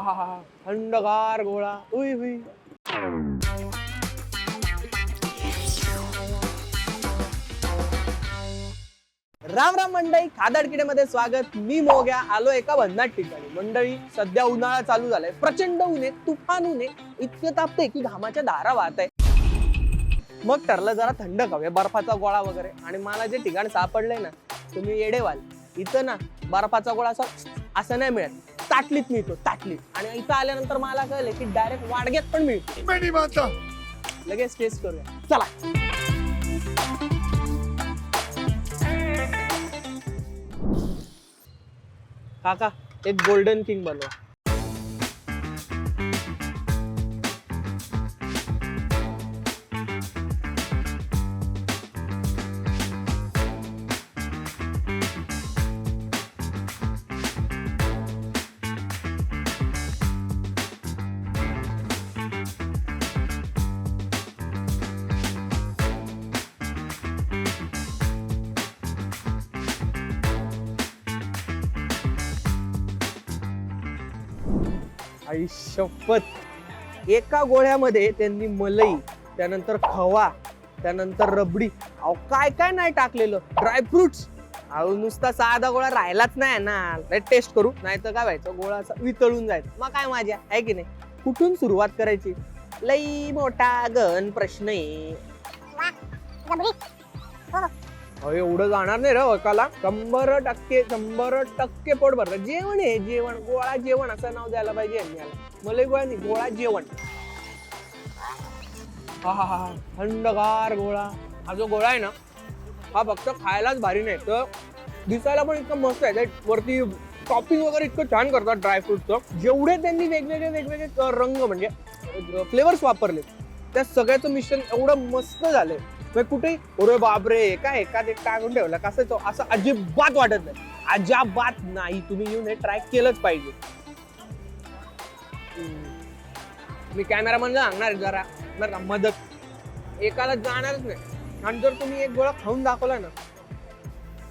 हा थंडगार गोळा. उई हुई राम राम मंडळी. खादाडकिड्यामध्ये स्वागत. मी मोग्या आलो एका भन्नाट ठिकाणी. मंडळी सध्या उन्हाळा चालू झालाय. प्रचंड ऊन तुफान उन्हे आहे. इतकं तापते की घामाच्या धारा वाहत आहे. मग ठरलं जरा थंड खाऊया बर्फाचा गोळा वगैरे. आणि मला जे ठिकाण सापडलंय ना तुम्ही येडेवाल. इथं ना बर्फाचा गोळा असा असं नाही मिळत. ताटलीत मिळतो ताटलीत. आणि इथं आल्यानंतर मला कळलं की डायरेक्ट वाडग्यात पण मिळतो. लगेच टेस्ट करूया. चला. काका एक गोल्डन किंग बनवा. आई शपथ एका गोळ्यामध्ये त्यांनी मलई त्यानंतर खवा त्यानंतर रबडी. अहो काय काय नाही टाकलेलं. ड्रायफ्रुट्स अहो नुसता साधा गोळा राहिलाच नाही ना. टेस्ट करू. नाही तर काय व्हायचं? गोळा असा वितळून जायचं. मग काय माझ्या? आहे की नाही? कुठून सुरुवात करायची? लई मोठा गण प्रश्न आहे. एवढं जाणार नाही रे एकाला शंभर टक्के शंभर टक्के पोट भरतं जेवण आहे जेवण. गोळा जेवण असं नाव द्यायला पाहिजे यांनी मला गोळा नाही गोळा जेवण. हा हा हा हा. थंडगार गोळा. हा जो गोळा आहे ना हा फक्त खायलाच भारी नाही. तर दिसायला पण इतकं मस्त आहे. वरती टॉपिंग वगैरे इतकं छान करतात ड्रायफ्रुटचं जेवढे त्यांनी वेगवेगळे वेगवेगळे रंग म्हणजे फ्लेवर्स वापरले त्या सगळ्याचं मिश्रण एवढं मस्त झालंय. मग कुठे अरे बापरे काय एखाद एक टाकून ठेवलं. कसं तो? असं अजिबात वाटत नाही. अजिबात नाही. तुम्ही येऊन हे ट्राय केलंच पाहिजे. मी कॅमेरामॅन सांगणार जरा. बरं का? मदत. एकाला जाणारच नाही. आणि जर तुम्ही एक गोळा खाऊन दाखवला ना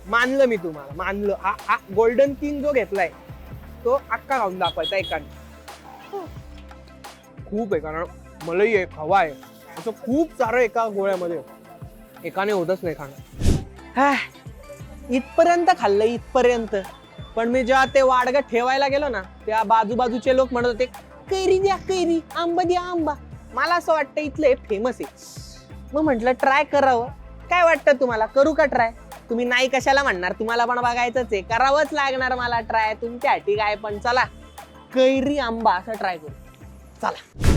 मानलं मी तुम्हाला. मानलं. हा हा गोल्डन किंग जो घेतलाय तो अख्खा खाऊन दाखवायचा एकाने. खूप आहे. कारण मलई आहे हवा आहे. असं खूप सारं एका गोळ्यामध्ये. एकाने होतच नाही खाणं हा, इथपर्यंत खाल्लं इथपर्यंत. पण मी जेव्हा ते वाडगं ठेवायला गेलो ना त्या बाजूबाजूचे लोक म्हणत होते कैरी द्या कैरी आंबा द्या आंबा. मला असं वाटतं इथलं हे फेमस आहे. मग म्हटलं ट्राय करावं. काय वाटतं तुम्हाला? करू का ट्राय? तुम्ही नाही कशाला म्हणणार? तुम्हाला पण बघायचंच आहे. करावंच लागणार मला ट्राय. तुमच्यासाठी काय पण. चला कैरी आंबा असं ट्राय करू. चला.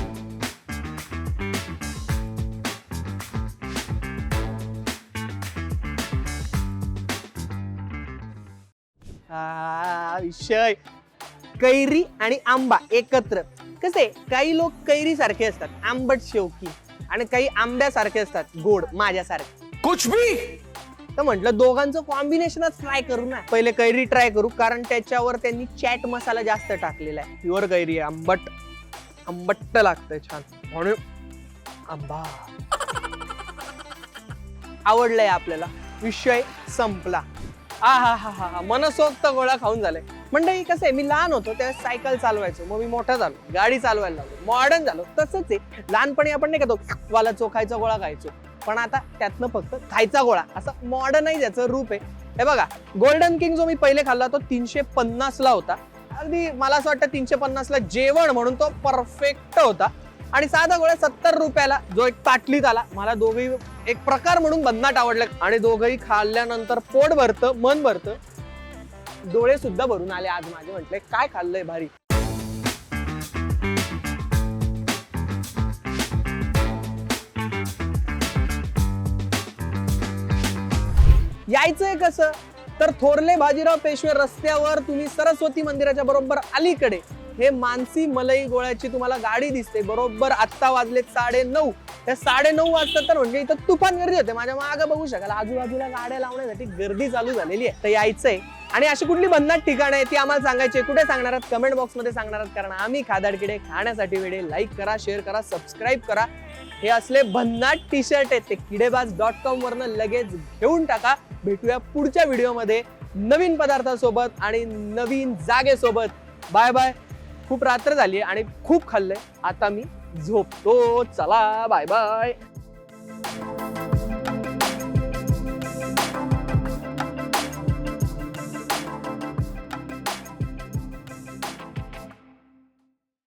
हा विषय कैरी आणि आंबा एकत्र. कसे? काही लोक कैरी सारखे असतात आंबट शेवकी. आणि काही आंब्यासारखे असतात गोड माझ्यासारखे. कुछ भी! तर म्हटलं दोघांचं कॉम्बिनेशनच ट्राय करू ना. पहिले कैरी ट्राय करू कारण त्याच्यावर त्यांनी चॅट मसाला जास्त टाकलेला आहे. प्युअर कैरी आहे आंबट. आंबट्ट लागतंय छान. म्हणून आंबा. आवडलंय आपल्याला. विषय संपला. हा हा हा हा हा. मनसोक्त गोळा खाऊन झाले. म्हणजे कसं आहे मी लहान होतो त्यावेळेस सायकल चालवायचो. मग मी मोठा झालो गाडी चालवायला लागलो. मॉडर्न झालो. तसंच आहे. लहानपणी आपण नाही का तो वाला चोखायचा गोळा खायचो. पण आता त्यातनं फक्त खायचा गोळा. असं मॉडर्न ज्याचं रूप आहे. हे बघा गोल्डन किंग जो मी पहिले खाल्ला तो तीनशे पन्नासला होता. अगदी मला असं वाटतं तीनशे पन्नासला जेवण म्हणून तो परफेक्ट होता. आणि साधा गोळ्या सत्तर रुपयाला जो एक ताटलीत आला. मला दोघही एक प्रकार म्हणून बदनाट आवडलं. आणि दोघही खाल्ल्यानंतर पोट भरतं मन भरतं. डोळे सुद्धा भरून आले आज माझे. म्हटले काय खाल्लंय भारी? यायचंय कसं? तर थोरले बाजीराव पेशवे रस्त्यावर तुम्ही सरस्वती मंदिराच्या बरोबर अलीकडे हे मानसी मलई गोळ्याची तुम्हाला गाडी दिसते. बरोबर आत्ता वाजले साडे नऊ त्या साडे नऊ वाजता तर म्हणजे इथं तुफान गर्दी होते. माझ्या मागं बघू शकाल आजूबाजूला गाड्या लावण्यासाठी गर्दी चालू झालेली आहे. तर यायचंय. आणि अशी कुठली भन्नाट ठिकाणं आहे ती आम्हाला सांगायची कुठे सांगणार आहात? कमेंट बॉक्समध्ये सांगणार आहात. कारण आम्ही खादाडकिडे खाण्यासाठी वेळे लाईक करा शेअर करा सबस्क्राईब करा. हे असले भन्नाट टी शर्ट आहेत. ते किडेबाज डॉट कॉम वरनं लगेच घेऊन टाका. भेटूया पुढच्या व्हिडिओमध्ये नवीन पदार्थासोबत आणि नवीन जागेसोबत. बाय बाय खूप रात्र झाली आणि खूप खाल्लंय. आता मी झोपतो. चला बाय बाय